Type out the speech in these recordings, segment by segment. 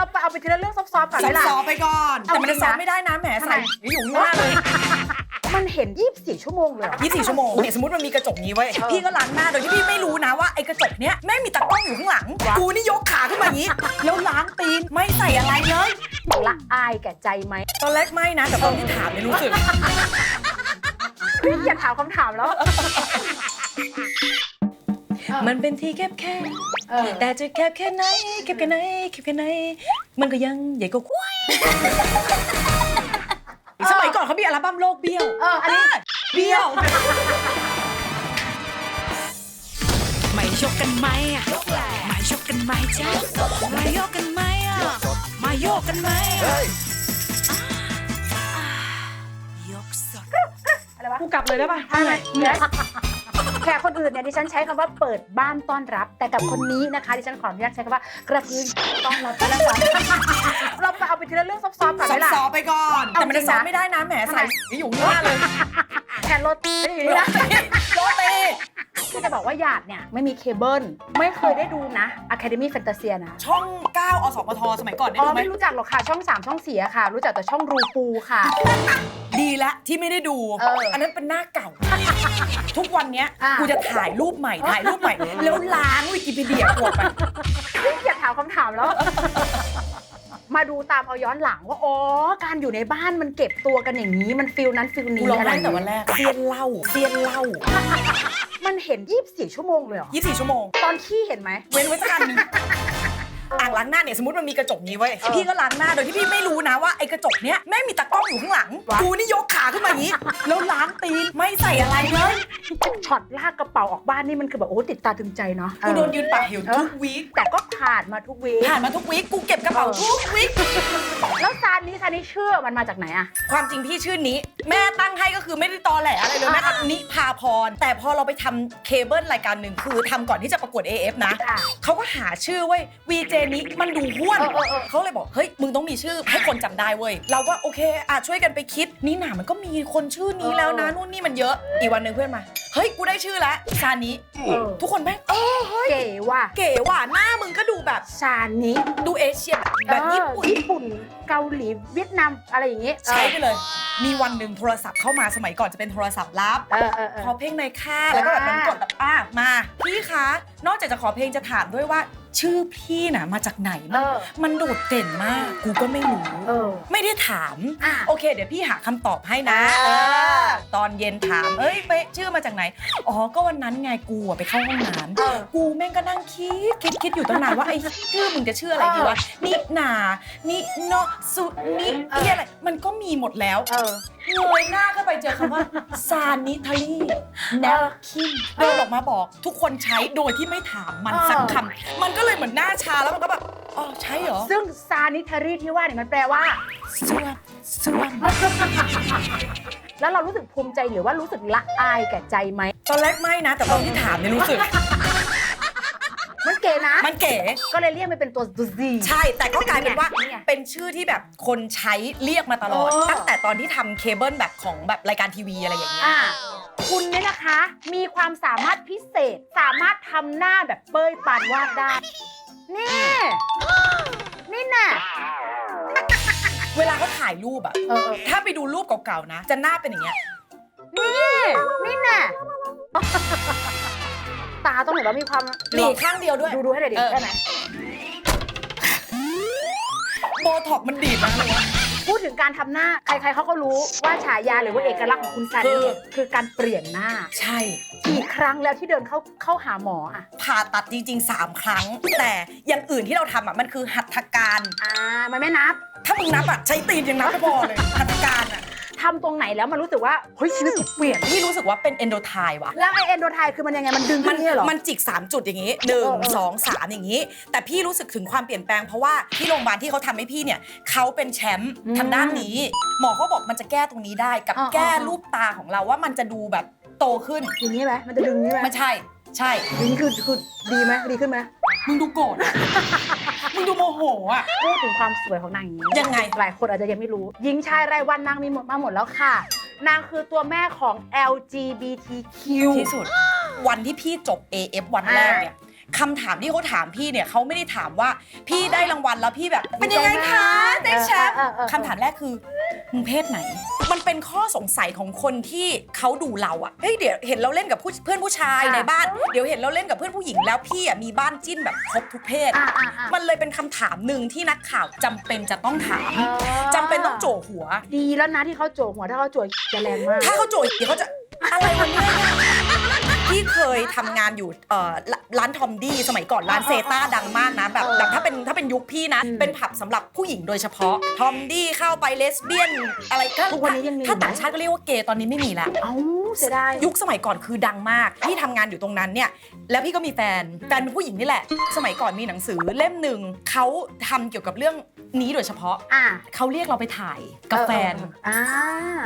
เราไปเอาไปทีละเรื่องซอฟๆก่อนซัไหมบล่ะ ซ้อไปก่อน เอาแต่มันจะจริงนะ ซ้อมไม่ได้นะแหมทำไมใส่อยู่ข้างหน้าเลยมันเห็น 24 ชั่วโมงเลยเหรอ 24 ชั่วโมงเนี่ยสมมติมันมีกระจกนี้ไว้ยเออพี่ก็ล้างหน้าโดยที่พี่ไม่รู้นะว่าไอ้กระจกเนี้ยแม่งมีตะกล้องอยู่ข้างหลัง วะ กูนี่ยกขาขึ้นมาอย่างนี้ แล้วล้างตีนไม่ใส่อะไรเลย ละอายแก่ใจไหมตอนแรกไม่นะ แต่ตอนที่ถามเนี่ยรู้สึก เฮ้ยอยากถามคำถามแล้ว มันเป็นที่แคบแค่เออ แต่จะแคบแค่ไหนแคบแค่ไหนแคบแค่ไหน มันก็ยังใหญ่กว่าควายสมัยก่อนเขามีอัลบั้มโลกเบี้ยวเอออันนี้เบี้ยว ไม่ยกกันไหมอะไม่ยกกันไหมจ๊ะไม่ยกกันไหมอะมาโยกกันไหมอะอ่ายกสดอะไรวะกูกลับเลยได้ป่ะทำไม แขกคนอื่นเนี่ยดิฉันใช้คำว่าเปิดบ้านต้อนรับ แต่กับคนนี้นะคะดิฉันขออนุญาตใช้คำว่ากระพือต้อนรับก็แล้วกันเราไปเอาไปทีละเรื่องซอฟๆก่อนไหซัมบล่ะซ้อไปก่อนเอาแต่มันจะจริงนะซ้อมไม่ได้นะแหมใส่อยู่ข้างหน้าเลยแทนโรตีไม่ได้อยู่นี่นะโรตีคือจะบอกว่าหยาดเนี่ยไม่มีเคเบิลไม่เคยได้ดูนะ Academy Fantasia นะ ช่อง 9 อสมทสมัยก่อนได้อ๋อดูไหมไม่รู้จักหรอกค่ะ ช่อง 3 ช่อง4อะค่ะ รู้จักแต่ช่องรูปูค่ะ ดีละที่ไม่ได้ดู เอออันนั้นเป็นหน้าเก่า ทุกวันเนี้ยอะ กูจะถ่ายรูปใหม่ถ่ายรูปใหม่ แล้วล้างวิกิพีเดียกดไปเฮ้ยอยากถามคำถามแล้ว มาดูตามเอาย้อนหลังว่า อ๋อ การอยู่ในบ้านมันเก็บตัวกันอย่างนี้ มันฟิลนั้นฟิลกูนี้ร้องอะไรไห้แต่วันแรกเซียนเหล้าเซียนเหล้ามันเห็น 24 ชั่วโมงเลยเหรอ 24 ชั่วโมง ตอนขี้เห็นไหม เว้นไว้สักอันหนึง อ่างล้างหน้าเนี่ยสมมติมันมีกระจกนี้ไว้ยเออพี่ก็ล้างหน้าโดยที่พี่ไม่รู้นะว่าไอ้กระจกเนี้ยแม่งมีตะกล้องอยู่ข้างหลังวะกูนี่ยกขาขึ้นมาอย่างนี้แล้วล้างตีนไม่ใส่อะไรเลยช็อตลากกระเป๋าออกบ้านนี่มันคือแบบโอ้ติดตาตึงใจเนาะกูโดนยืนปากเหวทุกวีคแต่ก็ผ่านมาทุกวีคผ่านมาทุกวีคกูเก็บกระเป๋าเออทุกวีคแล้วซานนี้ซานนี้เชื่อมันมาจากไหนอะความจริงพี่ชื่อนี้ แม่ตั้งให้ก็คือไม่ได้ตอแหลอะไรเลยอ่าแม่ทำนิพาพร แต่พอเราไปทำเคเบิลรายการหนึ่งคือทำก่อนที่จะประกวด AF นะอะเขาก็หาชื่อเว้ยวีเจนี้มันดูห้วน เออเออเออ เขาเลยบอก เฮ้ย มึงต้องมีชื่อให้คนจำได้เว้ย เราก็โอเคอะช่วยกันไปคิด นี่หนามันก็มีคนชื่อนี้แล้วนะ นู่นนี่มันเยอะ อีกวันหนึ่งเพื่อนมา เฮ้ย กูได้ชื่อแล้วซานิเออทุกคนแม่งเออเฮ้ย เก๋ว่ะเก๋ว่ะหน้ามึงก็ดูแบบซานนี้ดูเอเชียแบบญี่ปุ่น เออญี่ปุ่น เกาหลี เวียดนาม อะไรอย่างงี้ใช้ไปเลย มีวันหนึ่งโทรศัพท์เข้ามาสมัยก่อนจะเป็นโทรศัพท์ลับ เออเออเออ ขอเพลงหน่อยค่ะ แล้วก็แบบมันกดแบบอะมา พี่คะ นอกจากจะขอเพลงจะถามด้วยว่า ชื่อพี่น่ะมาจากไหนเอมันอมันโดดเด่นมาก กูก็ไม่รู้ เออไม่ได้ถาม อะโอเค เดี๋ยวพี่หาคำตอบให้นะอ่าเออตอนเย็นถามเอ้ยไปชื่อมาจากไหน อ๋อ ก็วันนั้นไงกูอะไปเข้าห้องน้เออำกูแม่งก็นั่งคิดคิดคิดอยู่ตั้งนานว่า ไอ้ชื่อมึงจะชื่ออะไรดีวะนินานิโนสุนิเออเอียอะไรมันก็มีหมดแล้วเออ เงยหน้าก็ไปเจอคำว่าซานิทารีแนวคิมเดินออกมาบอกทุกคนใช้โดยที่ไม่ถามมันเออสักคำมันก็เลยเหมือนหน้าชาแล้วมันก็แบบอ๋อใช่เหรอซึ่งซานิทารีที่ว่าเนี่ยมันแปลว่าส่วนส่วนแล้วเรารู้สึกภูมิใจหรือว่ารู้สึกละอายแก่ใจไหม ตอนแรกไม่นะ แต่ตอนที่ถามเนี่ยรู้สึก มันเก๋นะ มันเก๋ ก็เลยเรียกมันเป็นตัวดูซีใช่ แต่ก็กลายเป็นว่านี่ไงเป็นชื่อที่แบบคนใช้เรียกมาตลอดเออตั้งแต่ตอนที่ทำเคเบิลแบบของแบบรายการทีวีอะไรอย่างเงี้ย อะ คุณเนี่ยนะคะ มีความสามารถพิเศษ สามารถทำหน้าแบบเป้ยปานวาดได้ นี่ นี่น่ะ เวลาเขาถ่ายรูปอะเออเออถ้าไปดูรูปเก่าๆนะ จะหน้าเป็นอย่างเงี้ย นี่นี่น่ะ ตาต้องเห็นว่ามีความหลีกข้างเดียวด้วย ดูดูให้หน่อยดิเออ ได้ไหมโบท็อกซ์มันดีดนะเลยวะ พูดถึงการทำหน้าใครๆเขาก็รู้ว่าฉายาหรือว่าเอกลักษณ์ของคุณซันคือเนี่ยคือการเปลี่ยนหน้าใช่ กี่ครั้งแล้วที่เดินเข้าเข้าหาหมออะผ่าตัดจริง ๆ 3 ครั้ง แต่อย่างอื่นที่เราทำอะมันคือหัตถการ อ่ามันไม่นับ ถ้ามึงนับอะใช้ตีนยังนับไม่พอเลยหัตถการอะ ทำตรงไหนแล้วมันรู้สึกว่าเฮ้ยชีวิตกูเปลี่ยนพี่รู้สึกว่าเป็นเอนโดไทว่ะ แล้วไอเอนโดไทคือมันยังไงมันดึงมันขึ้นเนี่ยเหรอ มันจิก 3 จุดอย่างงี้ เออเออ 1 2 3 อย่างงี้ แต่พี่รู้สึกถึงความเปลี่ยนแปลงเพราะว่าที่โรงพยาบาลที่เขาทำให้พี่เนี่ยเขาเป็นแชมป์ทางด้านนี้ หมอเขาบอกมันจะแก้ตรงนี้ได้กับอ๋ออ๋อแก้รูปตาของเราว่ามันจะดูแบบโตขึ้นอย่างนี้ไหมมันจะดึงอย่างนี้ไหมไม่ใช่ ใช่ อย่างนี้คือคือดีไหมดีขึ้นไหม มึงดูโกรธอะมึงดูโมโหอะพูดถึงความสวยของนางอย่างนี้ยังไง หลายคนอาจจะยังไม่รู้ หญิงชายรายวันนางมีหมดมาหมดแล้วค่ะ นางคือตัวแม่ของ LGBTQ ที่สุด วันที่พี่จบ AF วันแรกเนี่ยคำถามที่เขาถามพี่เนี่ยเขาไม่ได้ถามว่าพี่ได้รางวัลแล้วพี่แบบ เป็นยังไงคะเออได้แชมป์เออเออเออคำถามแรกคือมึงเพศไหน มันเป็นข้อสงสัยของคนที่เขาดูเราอะเฮ้ยเดี๋ยวเห็นเราเล่นกับผู้เพื่อนผู้ชายในบ้าน เดี๋ยวเห็นเราเล่นกับเพื่อนผู้หญิงแล้วพี่อะมีบ้านจิ้นแบบครบทุกเพศ อะอะอะ มันเลยเป็นคำถามหนึ่งที่นักข่าวจำเป็นจะต้องถามเออจำเป็นต้องโจหัว ดีแล้วนะที่เขาโจกหัวถ้าเขาโจกจะแรงมาก ถ้าเขาโจเดี๋ยวเขาจะอะไรวะเนี่ยพี่ เคยทำงานอยู่เอ่อร้าร้านทอมดี้สมัยก่อนร้านเซต้าดังมากนะแบบเออแบบถ้าเป็นถ้าเป็นยุคพี่นะอืมเป็นผับสำหรับผู้หญิงโดยเฉพาะทอมดี้เข้าไปเลสเบี้ยนอะไรถ้าทุกวันนี้ยังมีถ้าไหมต่างชาติก็เรียกว่าเกย์ตอนนี้ไม่มีละ เอ้า เสียดายยุคสมัยก่อนคือดังมากพี่ทำงานอยู่ตรงนั้นเนี่ยแล้วพี่ก็มีแฟนแฟนเป็นผู้หญิงนี่แหละ สมัยก่อนมีหนังสือเล่มหนึ่งเขาทำเกี่ยวกับเรื่องนี้โดยเฉพาะอะเขาเรียกเราไปถ่ายกับแฟนเออเอออ่า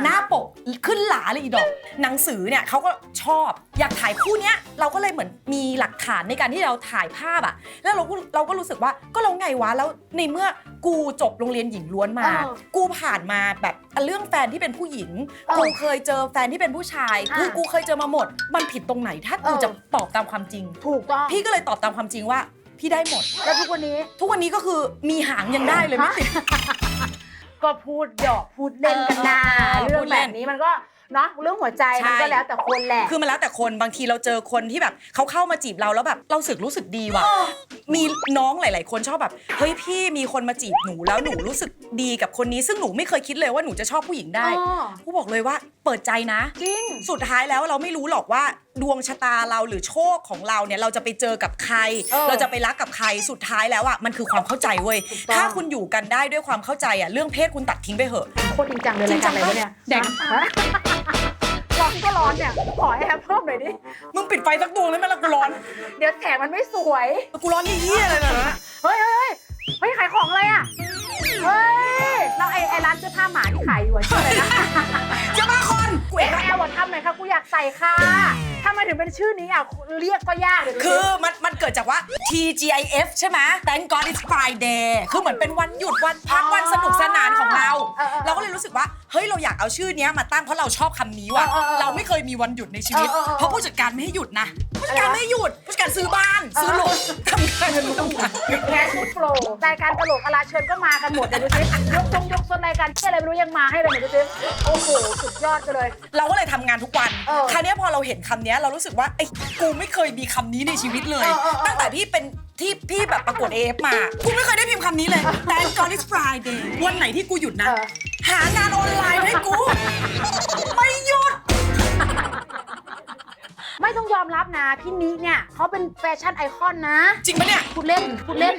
หน้าปกขึ้นหลาเลยอีดอก หนังสือเนี่ยเขาก็ชอบอยากถ่ายคู่เนี้ยเราก็เลยเหมือนมีหลักฐานในการที่เราถ่ายภาพอะแล้วเราก็เราก็รู้สึกว่าก็เราไงวะแล้วในเมื่อกูจบโรงเรียนหญิงล้วนมา เออกูผ่านมาแบบเรื่องแฟนที่เป็นผู้หญิง เออ กูเคยเจอแฟนที่เป็นผู้ชายอะคือกูเคยเจอมาหมด มันผิดตรงไหนถ้ากูเออจะตอบตามความจริง ถูกต้องพี่ก็เลยตอบตามความจริงว่า พี่ได้หมด แล้วทุกวันนี้ทุกวันนี้ก็คือมีหางยังได้เลยไม่ติด ก็พูดหยอกพูดเล่นกันนาเออเรื่องพูดเล่แบนบนี้มันก็ เนาะเรื่องหัวใจใช่มันก็แล้วแต่คนแหละ คือมันแล้วแต่คนบางทีเราเจอคนที่แบบเขาเข้ามาจีบเราแล้วแบบเราสึกรู้สึกดีว่ะมีน้องหลาย ๆ คนชอบแบบเฮ้ยพี่มีคนมาจีบหนูแล้วหนูรู้สึกดีกับคนนี้ ซึ่งหนูไม่เคยคิดเลยว่าหนูจะชอบผู้หญิงได้อ๋อกูบอกเลยว่าเปิดใจนะ จริง สุดท้ายแล้วเราไม่รู้หรอกว่า ดวงชะตาเราหรือโชคของเราเนี่ยเราจะไปเจอกับใคร เออเราจะไปรักกับใครสุดท้ายแล้วอะมันคือความเข้าใจเว้ยถูกต้อง ถ้าคุณอยู่กันได้ด้วยความเข้าใจอะเรื่องเพศคุณตัดทิ้งไปเหอะ โคตรจริงจังเลยจริรายงจัการงอะไรวะเนี่ยแดกฮะร้อนก็ร้อนเนี่ย ขอให้แอปเพิ่มหน่อยดิ มึงปิดไฟสักดวงได้ไหมล่ะกูร้อนเดี๋ยวแสงมันไม่สวย กูร้อนเยี่ยๆเลยนะเฮ้ยเฮ้ยเฮ้ยเฮ้ยขายของอะไรอะ เฮ้ยแล้วไอ้ไอ้ร้านเสื้อผ้าหมาที่ขายอยู่อะชื่ออะไรนะ จะมาคน กูเอ็เองแอลทำหน่อยค่ะ กูอยากใส่ค่ะถ้ามาถึงเป็นชื่อนี้อะ เรียกก็ยากเดี๋ยวดูสิคือมันมันเกิดจากว่า TGIF ใช่ไหม Thank God it's Friday คือเหมือนเป็นวันหยุดวันพักอ๋อวันสนุกสนานของเราเออเออเราก็เลยรู้สึกว่า เฮ้ย เราอยากเอาชื่อเนี้ยมาตั้งเพราะเราชอบคำนี้ว่ะเออเออเออเราไม่เคยมีวันหยุดในชีวิตเออเออเออเพราะผู้จัดการไม่ให้หยุดนะผู้จัดการอะไรวะไม่ให้หยุดผู้จัดการซื้อบ้าน ซื้อรถทำงานทำงานแคชโปรรายการตลกอลาเชิญก็มากันหมดเดี๋ยวดูสิยกทรงยกโซนรายการที่อะไรไม่รู้ยังมาให้เลยเดี๋ยวดูสิโอ้โห สุดยอดไปเลยเราก็เลยทำงานทุกวัน เออคราวเนี้ยพอเราเห็นคำเนี้ยเรารู้สึกว่าไอ้ยกูไม่เคยมีคำนี้ในชีวิตเลย เออเออเออ ตั้งแต่พี่เป็นที่พี่แบบประกวดเอฟมา กูไม่เคยได้พิมพ์คำนี้เลย Thank God it's Friday วันไหนที่กูหยุดนะ เออ หางานออนไลน์ให้กู ไม่หยุด ไม่ต้องยอมรับนะพี่นิเนี่ยเขาเป็นแฟชั่นไอคอนนะ จริงปะเนี่ย พูดเล่นพูดเล่น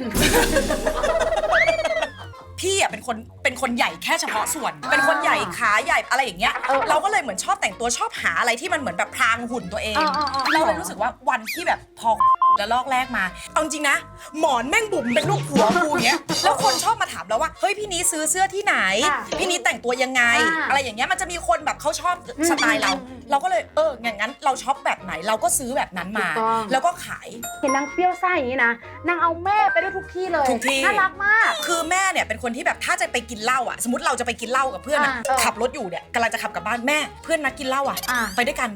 พี่อะเป็นคนเป็นคนใหญ่แค่เฉพาะส่วน เป็นคนใหญ่ขาใหญ่อะไรอย่างเงี้ยเออเราก็เลยเหมือนชอบแต่งตัวชอบหาอะไรที่มันเหมือนแบบพรางหุ่นตัวเองเออเออเออเราเลยรู้สึกว่าวันที่แบบพอแล้วลอกแรกมา เอาจริงนะ หมอนแม่งบุ๋มเป็นลูกหัวกูอย่างเงี้ย แล้วคนชอบมาถามเราว่า เฮ้ยพี่นี้ซื้อเสื้อที่ไหน ค่ะพี่นี้แต่งตัวยังไง อ่าอะไรอย่างเงี้ย มันจะมีคนแบบเขาชอบอืมสไตล์เราอืมอืมเราก็เลย เออ อย่างนั้นเราชอบแบบไหนเราก็ซื้อแบบนั้นมา ถูกต้อง แล้วก็ขาย เห็นนางเปรี้ยวซ่าอย่างนี้นะนางเอาแม่ไปด้วยทุกที่เลยทุกที่ น่ารักมาก คือแม่เนี่ยเป็นคนที่แบบถ้าจะไปกินเหล้าอะ สมมติเราจะไปกินเหล้ากับเพื่อนอะอ่าเออขับรถอยู่เนี่ยกำลังจะขับกลับบ้านแม่ เพื่อนนัดกินเหล้าอะ อ่า ไปด้วยกัน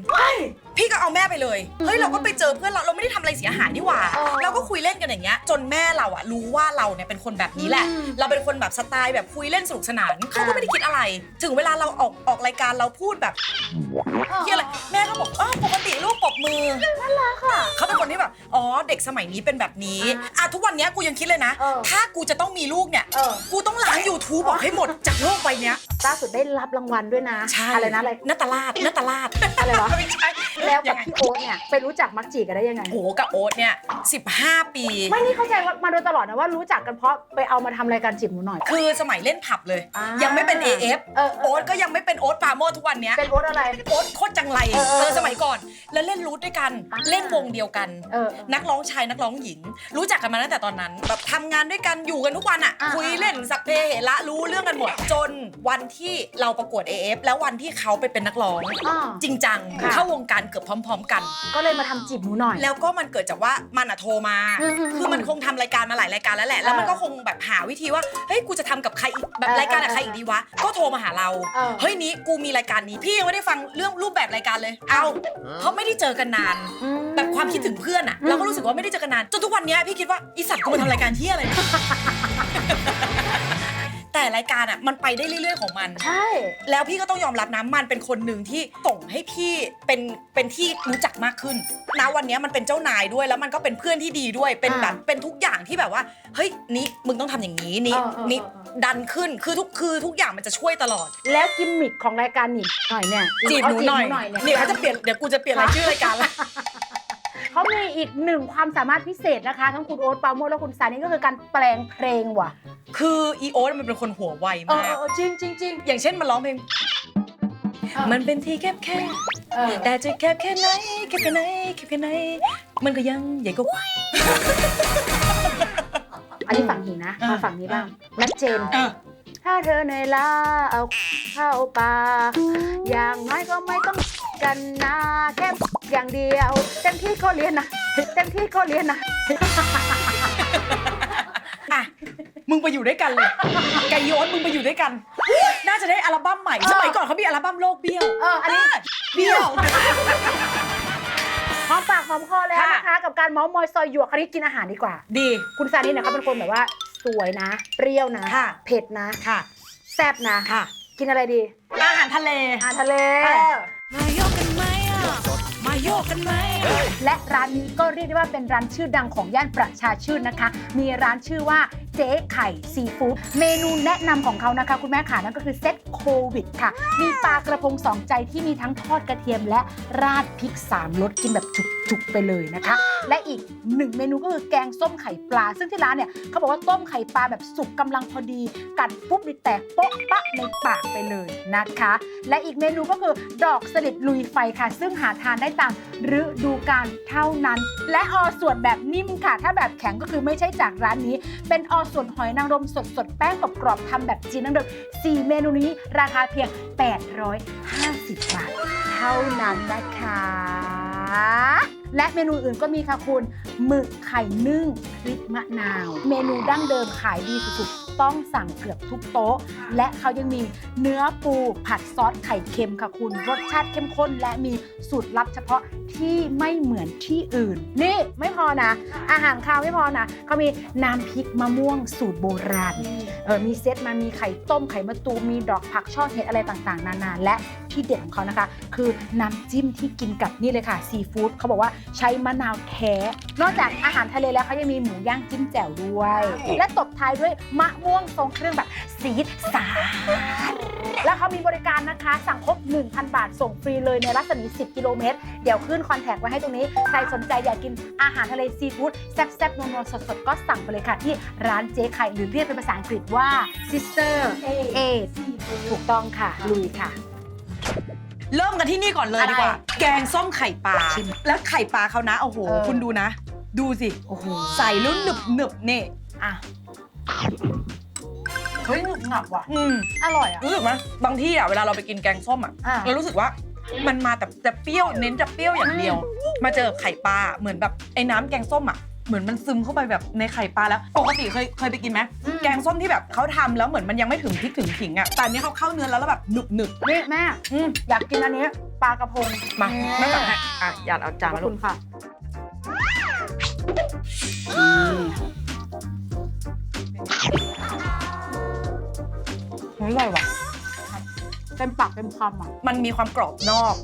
พี่ก็เอาแม่ไปเลย เฮ้ยเราก็ไปเจอเพื่อนเราเราไม่ได้ทำอะไรเสียหายนี่หว่าเออเราก็คุยเล่นกันอย่างเงี้ย จนแม่เราอะรู้ว่าเราเนี่ยเป็นคนแบบนี้แหละ อืมเราเป็นคนแบบสไตล์แบบคุยเล่นสนุกสนานเขาก็ไม่ได้คิดอะไร ถึงเวลาเราออกออกรายการเราพูดแบบเฮียอะไรแม่ก็บอกอ๋อปกติลูกปรบมือค่ะ เขาเป็นคนที่แบบอ๋อเด็กสมัยนี้เป็นแบบนี้อะทุกวันเนี้ยกูยังคิดเลยนะ เออ ถ้ากูจะต้องมีลูกเนี่ย เออ กูต้องล้าง YouTube บอกให้หมดจากโลกใบเนี้ย ล่าสุดได้รับรางวัลด้วยนะ ใช่อะไรนะอะไรนาตาลาดนาตาลาดอะไรวะไม่ใช่แล้วกับยังไงพี่โอ๊ตเนี่ยไปรู้จักมักจีกันได้ยังไงโหกับโอ๊ตเนี่ย15 ปี ไม่นี่เข้าใจว่ามาโดยตลอดนะว่ารู้จักกันเพราะไปเอามาทำรายการจีบหนูหน่อย คือสมัยเล่นผับเลย อ่ายัยังไม่เป็น AF เออเออ โอ๊ตก็ยังไม่เป็นโอ๊ตปราโมททุกวันเนี้ยเป็นโอ๊ตอะไร โอ๊ตโคตรจังไรเออเออเออสมัยก่อน แล้วเล่นรูทด้วยกัน อ่า เล่นวงเดียวกัน เออ นักร้องชายนักร้องหญิง รู้จักกันมาตั้งแต่ตอนนั้นแบบทำงานด้วยกันอยู่กันทุกวันอะอ่าคุยเล่นสัพเพเหระรู้เรื่องกันหมดจนวันที่เราประกวด AF แล้ววันที่เขาไปเป็นนักร้องอ่าจริงจังค่ะ เข้าวงการเกือบพร้อม ๆ กัน ก็เลยมาทำจีบหนูหน่อย แล้วก็มันเกิดจากว่ามันอะโทรมาอืมอืมคือมันคงทำรายการมาหลายรายการแล้วแหละ แล้วมันก็คงแบบหาวิธีว่า เฮ้ย กูจะทำกับใครอีก แบบเออรายการกับเออใครอีกดีวะ ก็โทรมาหาเรา เออ เฮ้ยนี้กูมีรายการนี้ พี่ยังไม่ได้ฟังเรื่องรูปแบบรายการเลย เอาเพราะไม่ได้เจอกันนาน อืมแบบความคิดถึงเพื่อนอะอืม เราก็รู้สึกว่าไม่ได้เจอกันนาน จนทุกวันเนี้ยพี่คิดว่าอีสัตว์กูมาทำรายการที่อะไรเนี่ย แต่รายการอะมันไปได้เรื่อย ๆ ของมัน ใช่ แล้วพี่ก็ต้องยอมรับนะมันเป็นคนหนึ่งที่ส่งให้พี่เป็นเป็นที่รู้จักมากขึ้นนะวันนี้มันเป็นเจ้านายด้วยแล้วมันก็เป็นเพื่อนที่ดีด้วยเป็นอ่าแบบเป็นทุกอย่างที่แบบว่าเฮ้ยนี่มึงต้องทำอย่างนี้นี่เออเออนี่เออเออดันขึ้นคือทุกคือทุกอย่างมันจะช่วยตลอด แล้วกิมมิคของรายการหนิหน่อยเนี่ยจีบหนูหน่อยเนี่เนี่ยยเขาจะเปลี่ยนเดี๋ยวกูจะเปลี่ยนรายชื่อรายการละ เขามีอีกหนึ่งความสามารถพิเศษนะคะ ทั้งคุณโอ๊ตปราโมชและคุณซานี่ก็คือการแปลงเพลงว่ะ คืออีโอ๊ตมันเป็นคนหัวไวเออมาก เออจริงจริงจริง อย่างเช่นมันร้องเพลงมันเป็นที่แคบแค่เออแต่จะแคบแค่ไหนแคบแค่ไหนแคบแค่ไหน มันก็ยังใหญ่กว่า อันนี้ฝั่งหินนะอ่ามมาฝั่งนี้บ้างแมทเจนเออถ้าเธอเหนื่อยล้าเอาเข้าป่าอย่างน้อยก็ไม่ต้องกันนะแค่ อย่างเดียว เต็มที่ก็เรียนนะเต็มที่ก็เรียนนะอะมึงไปอยู่ด้วยกันเลยไกโยนมึงไปอยู่ด้วยกัน น่าจะได้อัลบั้มใหม่ สมัยก่อนเขามีอัลบั้มโลกเบี้ยวเอออันนี้เบี้ยวหอมปากหอมคอแล้วค่ะนะคะ กับการเมาส์มอยซอยหยวกคราวนี้กินอาหารดีกว่า ดี คุณซานี่เนี่ยเขาเป็นคนแบบว่า สวยนะ เปรี้ยวนะค่ะเผ็ดนะค่ะ แซ่บนะค่ะกินอะไรดี อาหารทะเลอาหารทะเล มาโยกกันไหมและร้านนี้ก็เรียกได้ว่าเป็นร้านชื่อดังของย่านประชาชื่นนะคะ มีร้านชื่อว่า จ๊ไข่ซีฟู้ดเมนูแนะนำของเขานะคะ คุณแม่ขานั่นก็คือเซตโควิดค่ะ มีปลากระพงสองใจที่มีทั้งทอดกระเทียม และราดพริกสามรสกินแบบจุกๆไปเลยนะคะ และอีกหนึ่งเมนูก็คือแกงส้มไข่ปลา ซึ่งที่ร้านเนี่ยเขาบอกว่าต้มไข่ปลาแบบสุกกำลังพอดี กัดปุ๊บนี่แตกโป๊ะปะในปากไปเลยนะคะ และอีกเมนูก็คือดอกสลิดลุยไฟค่ะ ซึ่งหาทานได้ตามฤดูกาลเท่านั้น และออส่วนแบบนิ่มค่ะ ถ้าแบบแข็งก็คือไม่ใช่จากร้านนี้ เป็นออส่วนหอยนางรมสดสดแป้งกรอบๆทำแบบจีนนั่งเดิม4เมนูนี้ราคาเพียง 850 บาท เท่านั้นนะคะ และเมนูอื่นก็มีค่ะคุณหมึกไข่นึ่งพริกมะนาว เมนูดั้งเดิมขายดีสุดๆ ต้องสั่งเกือบทุกโต๊ะ และเขายังมีเนื้อปูผัดซอสไข่เค็มค่ะคุณ รสชาติเข้มข้น และมีสูตรลับเฉพาะที่ไม่เหมือนที่อื่น นี่ไม่พอนะ อาหารคาวไม่พอนะเขามีน้ำพริกมะม่วงสูตรโบราณเออมีเซตมามีไข่ต้มไข่มะตูมมีดอกผักช่อเห็ดอะไรต่างๆ นานาและที่เด็ดของเขานะคะ คือน้ำจิ้มที่กินกับนี่เลยค่ะซีฟู้ดเขาบอกว่าใช้มะนาวแท้ นอกจากอาหารทะเลแล้วเขายังมีหมูย่างจิ้มแจ่วด้วย และตบท้ายด้วยมะม่วงทรงเครื่องแบบซีดสาดแล้วเขามีบริการนะคะ สั่งครบ 1,000 บาท ส่งฟรีเลยในรัศมี 10 กิโลเมตร เดี๋ยวขึ้นคอนแทคไว้ให้ตรงนี้ ใครสนใจอยากกินอาหารทะเลซีฟู้ดแซ่บๆนัวๆสดๆ ก็สั่งไปเลยค่ะ ที่ร้านเจ๊ไข่หรือเรียกเป็นภาษาอังกฤษว่า sister A ถูกต้องค่ะ ลุยค่ะ เริ่มกันที่นี่ก่อนเลยอะไรดีกว่า แกงส้มไข่ปลา ชิมแล้วไข่ปลาเขานะ โอ้โห เออ คุณดูนะ ดูสิ โอ้โหใส่แล้วหนึบหนึบๆนี่อะเฮ้ยหนึบหนับว่ะ อืม อร่อยอะ รู้สึกไหมบางที่อะเวลาเราไปกินแกงส้มอะอะเรารู้สึกว่ามันมาแต่แต่เปรี้ยวเน้นจะเปรี้ยวอย่างเดียว มาเจอกับไข่ปลาเหมือนแบบไอ้น้ำแกงส้มอะ เหมือนมันซึมเข้าไปแบบในไข่ปลาแล้ว ปกติเคยเคยไปกินไหมอืม แกงส้มที่แบบเขาทำแล้วเหมือนมันยังไม่ถึงพริกถึงขิงอะแต่อันนี้เขาเข้าเนื้อแล้วแล้วแบบหนึบหนึบนี่แม่ๆอืมอยากกินอันนี้ปลากระพงมาแม่ตักให้อะอย่าเอาจานขอมาบลูคุกณค่ะ อร่อยว่ะ เต็มปากเต็มคำอะ มันมีความกรอบนอก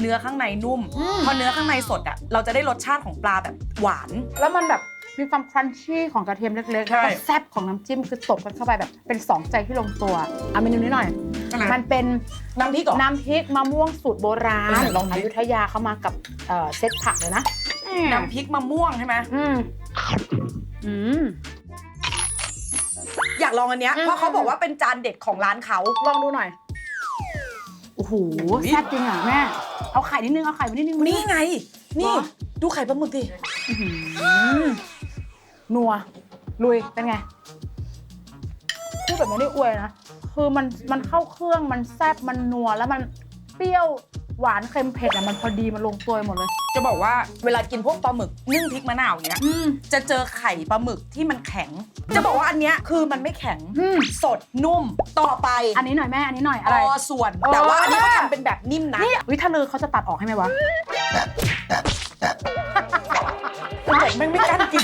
เนื้อข้างในนุ่ม อืม พอเนื้อข้างในสดอะ เราจะได้รสชาติของปลาแบบ หวาน แล้วมันแบบมีความครันชี่ของกระเทียมเล็กๆใช่แล้วก็แซ่บของน้ำจิ้มคือตบกันเข้าไปแบบเป็นสองใจที่ลงตัวเอาเมนูนี้หน่อย อะไร มันเป็นน้ำพริกเหรอ น้ำพริกมะม่วงสูตรโบราณเออลองดิ อยุธยาเข้ามากับเอ่อเซตผักเลยนะน้ำพริกมะม่วงใช่ไหมอืมอืม อยากลองอันเนี้ยอืม เพราะเขาบอกว่าเป็นจานเด็ดของร้านเขา ลองดูหน่อย โอ้โห อุ๊ย แซ่บจริงอะแม่ เอาไข่นิดนึง เอาไข่มานิดนึงนี่ไง นี่ เหรอ ดูไข่ปลาหมึกดิหนัวลุยเป็นไงพูดแบบไม่ได้อวยนะ คือมันมันเข้าเครื่องมันแซ่บมันนัวแล้วมันเปรี้ยว หวานเค็มเผ็ดอะมันพอดีมันลงตัวหมดเลย จะบอกว่าเวลากินพวกปลาหมึกนึ่งพริกมะนาวอย่างเงี้ยอืม จะเจอไข่ปลาหมึกที่มันแข็ง จะบอกว่าอันเนี้ยคือมันไม่แข็งอืม สดนุ่มต่อไปอันนี้หน่อยแม่อันนี้หน่อยออะไรส่วนเออแต่ว่าอันนี้เขาทำเป็นแบบนิ่มนะนี่วิถ้าเลยเขาจะตัดออกให้ไหมวะกูบอกแม่งไม่กล้ากิน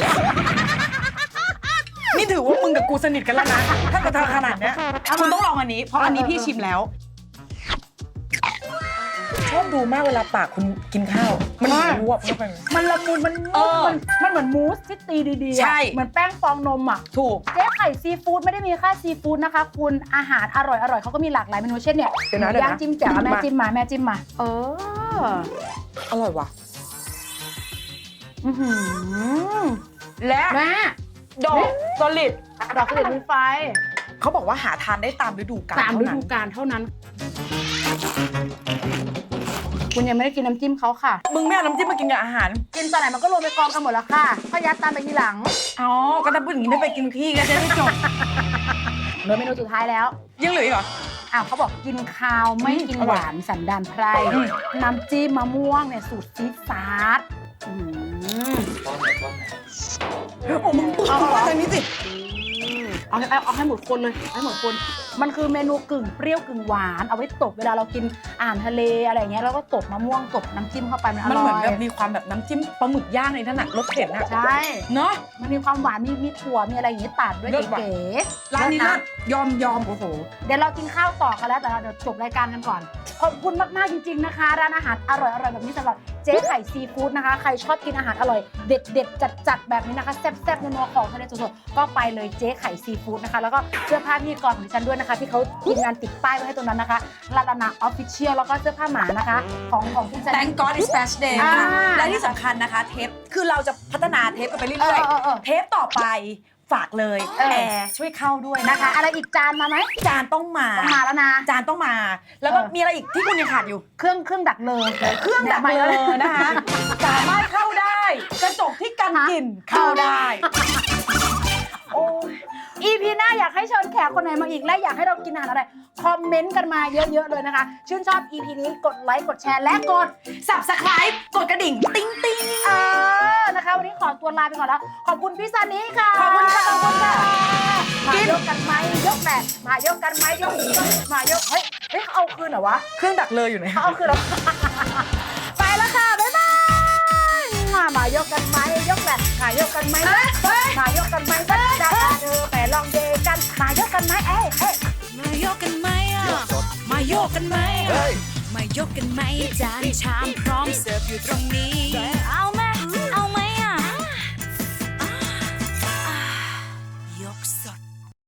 นี่ถือว่ามึงกับกูสนิทกันแล้วนะ ถ้าเกิดเธอขนาดเนี้ยคุณต้องลองอันนี้ เพราะอันนี้พี่ชิมแล้ว ชอบดูมากเวลาปากคุณกินข้าว มันใช่รวบเข้าไปมันละมุนมันเอนุ่มอมันมันเหมือนมูสที่ตีดีๆอะใช่ เหมือนแป้งฟองนมอะ ถูก เจ๊ไข่ซีฟู้ดไม่ได้มีแค่ซีฟู้ดนะคะ คุณอาหารอร่อยอร่อยเขาก็มีหลากหลายเมนูเช่นเนี่ยเดี๋ยวนะเดี๋ยวนะ ย่างจิ้มแจ่วแม่มาจิ้มมาแม่จิ้มมาเอออร่อยว่ะ อือหือและแม่ดอกสลิดดอกกระเด็นไฟเขาบอกว่าหาทานได้ตามฤดูกาลตามฤเท่ดูนั้นกาลเท่านั้น คุณยังไม่ได้กินน้ำจิ้มเขาค่ะ มึงไม่เอาน้ำจิ้มมากินกับอาหาร กินตอนไหนมันก็รวมไปกองกันหมดแล้วค่ะพยัดตามไปทีหลัง อ๋อ ก็ถ้าพูดอย่างนี้ได้ไปกินขี้ก็จะได้จบ เหลือเมนูสุดท้ายแล้ว ยังเหลืออีกเหรอ อ้าวเขาบอกกินข้าวไม่กินอร่หอยวานสันดานไพรอืม น้ำจิ้มมะม่วงเนี่ยสูตรซีดซาร์ดอื้อหือโอ้มึงปุ๊บมึงว่าทางนี้สิ เอาเอาเอาให้หมดคนเลยเอาให้หมดคน มันคือเมนูกึ่งเปรี้ยวกึ่งหวาน เอาไว้ตบเวลาเรากินอาหารทะเลอะไรอย่างเงี้ยแล้วก็ตบมะม่วงตบน้ำจิ้มเข้าไปมันอมันร่เหมืออนยแบบมีความแบบน้ำจิ้มปลาหมึกย่างในนั่นน่ะรสเผ็ดน่ะใช่ เนาะ มันมีความหวานมีมีถั่วมีอะไรอย่างงี้ตัดด้วยเลิศว่ะ เก๋ๆร้านนี้เลิเลิศศยอมยอมโอ้โห เดี๋ยวเรากินข้าวต่อกันแล้วแต่เราเดี๋ยวจบรายการกันก่อน ขอบคุณมากๆจริง ๆนะคะ ร้านอาหารอร่อยๆแบบนี้สำหรับเจ๊ไข่ซีฟู้ดนะคะ ใครชอบกินอาหารอร่อยเด็ดๆจัดๆแบบนี้นะคะแซ่บๆนัวๆของทะเลสดๆก็ไปเลยเจ๊ไข่ซีฟู้ดนะคะ แล้วก็เสื้อผ้าพธี่กรของดิฉันด้วยนะคะที่เขาทีมงานติดป้ายไว้ให้ตรงนั้นนะคะลาดานาออฟฟิเชียลแล้วก็เสื้อผ้าหมานะคะ ของของคุณแซน Thank God it's Flash Day อ่าค่ะและที่สำคัญนะคะเทป คือเราจะพัฒนาเทปกันไปเอเรื่ออยเออเออๆ เทปต่อไปฝากเลยเออ แอร์ช่วยเข้าด้วยนะนะคะ คะ อะไรอีกจานมาไหมจานต้องมา ต้องมาแล้วนะ จานต้องมา แล้วก็เออ มีอะไรอีกที่คุณยังขาดอยู่ เครื่องเครื่องดักเลยเครื่องดักนี่เลยยนะคะ สามารถเข้าได้ กระจกที่กันกลิ่นเข้าได้ โอ้ย EP หน้าอยากให้เชิญแขกคนไหนมาอีกและอยากให้เรากินอาหารอะไร คอมเมนต์กันมาเยอะๆเลยนะคะ ชื่นชอบ EP นี้กดไลค์กดแชร์และกด subscribe กดกระดิ่ง ติ๊งติ๊งเออนะคะ วันนี้ขอตัวลาไปก่อนแล้ว ขอบคุณพี่ซันนี่ค่ะ ขอบคุณค่ะขอบคุณค่ะมากินยกกันไหมยกแบบมายกกันไหมยกมายกเฮ้ยเฮ้ยเขาเอาคืนเหรอวะ เครื่องดักเลยอยู่ไหนเขาเอาคืนเหรอ มามายกกันไหมยกแบบมายกกันไหมมายกกันไหมสักดาเธอไปลองเดทกันมายกกันไหมเอ้ยเอ้ยมายกกันไหมอะมาโยกกันไหมอะมายกกันไหมจานชามพร้อมเสิร์ฟอยู่ตรงนี้เอา